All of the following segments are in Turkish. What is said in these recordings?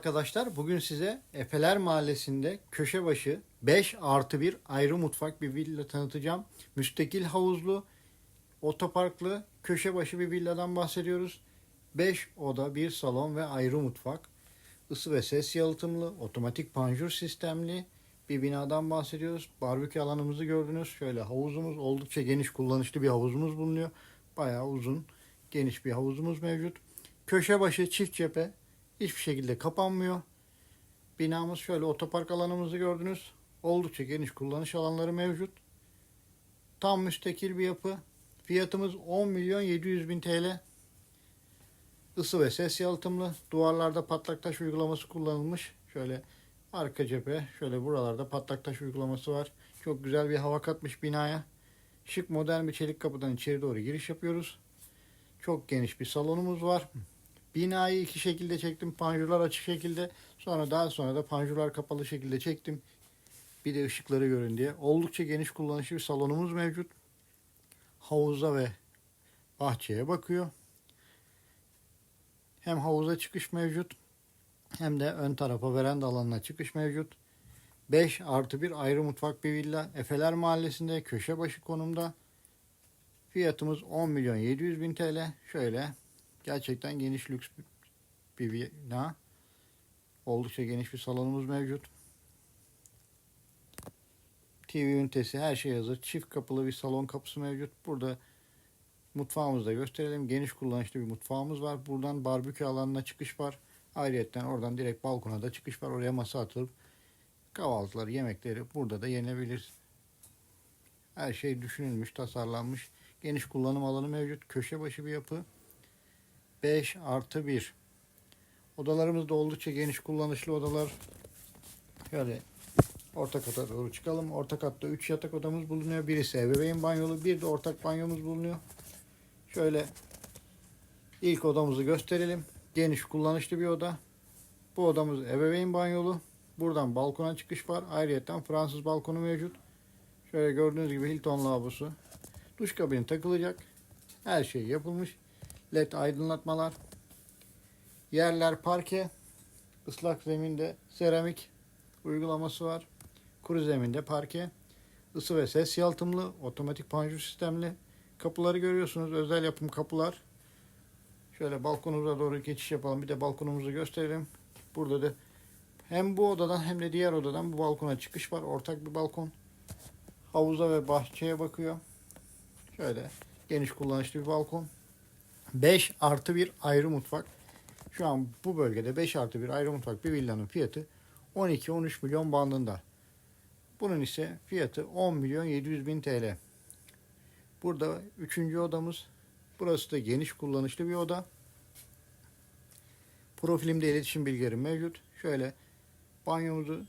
arkadaşlar. Bugün size Efeler Mahallesi'nde köşe başı 5 artı 1 ayrı mutfak bir villa tanıtacağım. Müstakil havuzlu, otoparklı, köşe başı bir villadan bahsediyoruz. 5 oda, 1 salon ve ayrı mutfak. Isı ve ses yalıtımlı, otomatik panjur sistemli bir binadan bahsediyoruz. Barbekü alanımızı gördünüz. Şöyle havuzumuz oldukça geniş kullanışlı bir havuzumuz bulunuyor. Bayağı uzun, geniş bir havuzumuz mevcut. Köşe başı çift cephe hiçbir şekilde kapanmıyor. Binamız şöyle otopark alanımızı gördünüz. Oldukça geniş kullanış alanları mevcut. Tam müstakil bir yapı. Fiyatımız 10 milyon 700 bin TL. Isı ve ses yalıtımlı. Duvarlarda patlak taş uygulaması kullanılmış. Şöyle arka cephe, şöyle buralarda patlak taş uygulaması var. Çok güzel bir hava katmış binaya. Şık modern bir çelik kapıdan içeri doğru giriş yapıyoruz. Çok geniş bir salonumuz var. Binayı iki şekilde çektim. Panjurlar açık şekilde. Sonra daha sonra da panjurlar kapalı şekilde çektim. Bir de ışıkları görün diye. Oldukça geniş kullanışlı bir salonumuz mevcut. Havuza ve bahçeye bakıyor. Hem havuza çıkış mevcut hem de ön tarafa veranda alanına çıkış mevcut. 5 artı 1 ayrı mutfak bir villa. Efeler Mahallesi'nde köşe başı konumda. Fiyatımız 10 milyon 700 bin TL. Şöyle gerçekten geniş lüks bir bina. Oldukça geniş bir salonumuz mevcut. TV ünitesi her şey hazır. Çift kapılı bir salon kapısı mevcut. Burada mutfağımızı da gösterelim. Geniş kullanışlı bir mutfağımız var. Buradan barbekü alanına çıkış var. Ayrıyeten oradan direkt balkona da çıkış var. Oraya masa atılıp kahvaltıları, yemekleri burada da yenebilir. Her şey düşünülmüş, tasarlanmış. Geniş kullanım alanı mevcut. Köşe başı bir yapı. 5 artı 1. Odalarımız da oldukça geniş kullanışlı odalar. Şöyle orta kata doğru çıkalım. Orta katta 3 yatak odamız bulunuyor. Birisi ebeveyn banyolu, bir de ortak banyomuz bulunuyor. Şöyle ilk odamızı gösterelim. Geniş kullanışlı bir oda. Bu odamız ebeveyn banyolu. Buradan balkona çıkış var. Ayrıca Fransız balkonu mevcut. Şöyle gördüğünüz gibi Hilton lavabosu. Duş kabini takılacak. Her şey yapılmış. LED aydınlatmalar. Yerler parke. Islak zeminde seramik uygulaması var. Kuru zeminde parke. Isı ve ses yalıtımlı. Otomatik panjur sistemli. Kapıları görüyorsunuz. Özel yapım kapılar. Şöyle balkonumuza doğru geçiş yapalım. Bir de balkonumuzu gösterelim. Burada da hem bu odadan hem de diğer odadan bu balkona çıkış var. Ortak bir balkon. Havuza ve bahçeye bakıyor. Şöyle geniş kullanışlı bir balkon. 5 artı bir ayrı mutfak. Şu an bu bölgede 5 artı bir ayrı mutfak bir villanın fiyatı 12-13 milyon bandında. Bunun ise fiyatı 10 milyon 700 bin TL. Burada üçüncü odamız. Burası da geniş kullanışlı bir oda. Profilimde iletişim bilgileri mevcut. Şöyle banyomuzu,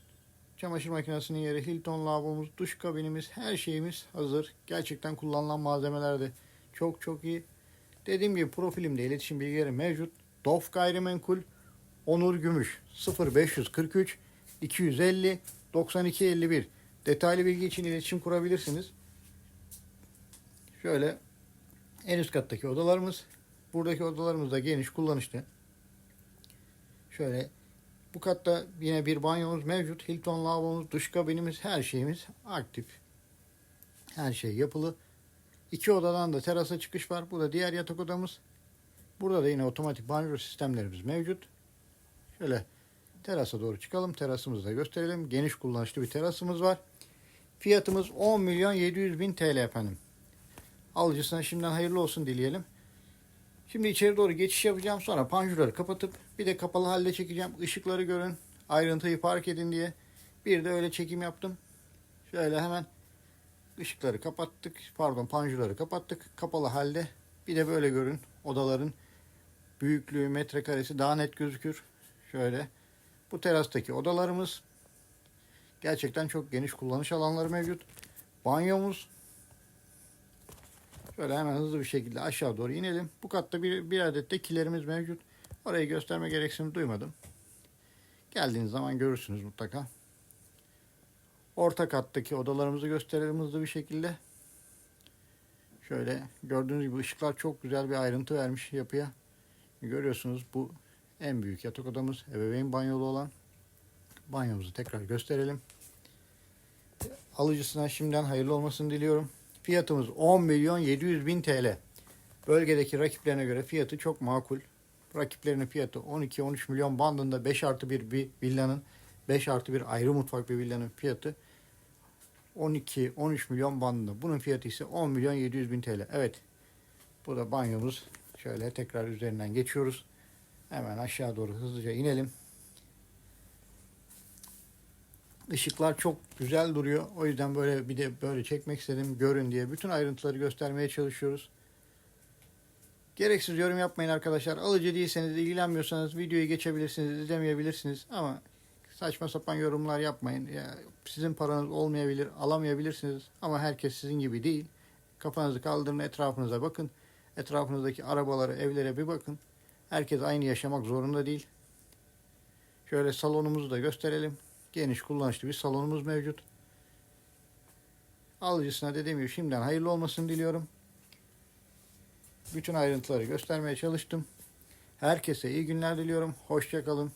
çamaşır makinesinin yeri, Hilton lavabomuz, duş kabinimiz, her şeyimiz hazır. Gerçekten kullanılan malzemeler de çok çok iyi. Dediğim gibi profilimde iletişim bilgileri mevcut. Dof Gayrimenkul Onur Gümüş 0543 250 92 51 detaylı bilgi için iletişim kurabilirsiniz. Şöyle en üst kattaki odalarımız. Buradaki odalarımız da geniş kullanışlı. Şöyle bu katta yine bir banyomuz mevcut. Hilton lavabomuz, duş kabinimiz, her şeyimiz aktif. Her şey yapılı. İki odadan da terasa çıkış var. Bu da diğer yatak odamız. Burada da yine otomatik banyo sistemlerimiz mevcut. Şöyle terasa doğru çıkalım. Terasımızı da gösterelim. Geniş kullanışlı bir terasımız var. Fiyatımız 10 milyon 700 bin TL efendim. Alıcısına şimdiden hayırlı olsun dileyelim. Şimdi içeri doğru geçiş yapacağım. Sonra panjurları kapatıp bir de kapalı halde çekeceğim. Işıkları görün. Ayrıntıyı fark edin diye. Bir de öyle çekim yaptım. Şöyle hemen ışıkları kapattık. Pardon panjurları kapattık. Kapalı halde. Bir de böyle görün. Odaların büyüklüğü, metrekaresi daha net gözükür. Şöyle. Bu terastaki odalarımız. Gerçekten çok geniş kullanış alanları mevcut. Banyomuz. Şöyle hemen hızlı bir şekilde aşağı doğru inelim. Bu katta bir, bir adet de kilerimiz mevcut. Orayı gösterme gereksinimi duymadım. Geldiğiniz zaman görürsünüz mutlaka. Orta kattaki odalarımızı gösterelim hızlı bir şekilde. Şöyle gördüğünüz gibi ışıklar çok güzel bir ayrıntı vermiş yapıya. Görüyorsunuz bu En büyük yatak odamız, ebeveyn banyolu olan banyomuzu tekrar gösterelim. Alıcısına şimdiden hayırlı olmasını diliyorum. Fiyatımız 10 milyon 700 bin TL. Bölgedeki rakiplerine göre fiyatı çok makul. Rakiplerinin fiyatı 12-13 milyon bandında 5 artı 1 bir villanın 5 artı 1 ayrı mutfak bir villanın fiyatı 12-13 milyon bandında. Bunun fiyatı ise 10 milyon 700 bin TL. Evet. Bu da banyomuz. Şöyle tekrar üzerinden geçiyoruz. Hemen aşağı doğru hızlıca inelim. Işıklar çok güzel duruyor. O yüzden böyle bir de böyle çekmek istedim. Görün diye. Bütün ayrıntıları göstermeye çalışıyoruz. Gereksiz yorum yapmayın arkadaşlar. Alıcı değilseniz, ilgilenmiyorsanız videoyu geçebilirsiniz, izlemeyebilirsiniz. Ama saçma sapan yorumlar yapmayın. Ya, sizin paranız olmayabilir, alamayabilirsiniz. Ama herkes sizin gibi değil. Kafanızı kaldırın, etrafınıza bakın. Etrafınızdaki arabalara, evlere bir bakın. Herkes aynı yaşamak zorunda değil. Şöyle salonumuzu da gösterelim. Geniş kullanışlı bir salonumuz mevcut. Alıcısına dediğim gibi şimdiden hayırlı olmasını diliyorum. Bütün ayrıntıları göstermeye çalıştım. Herkese iyi günler diliyorum. Hoşçakalın.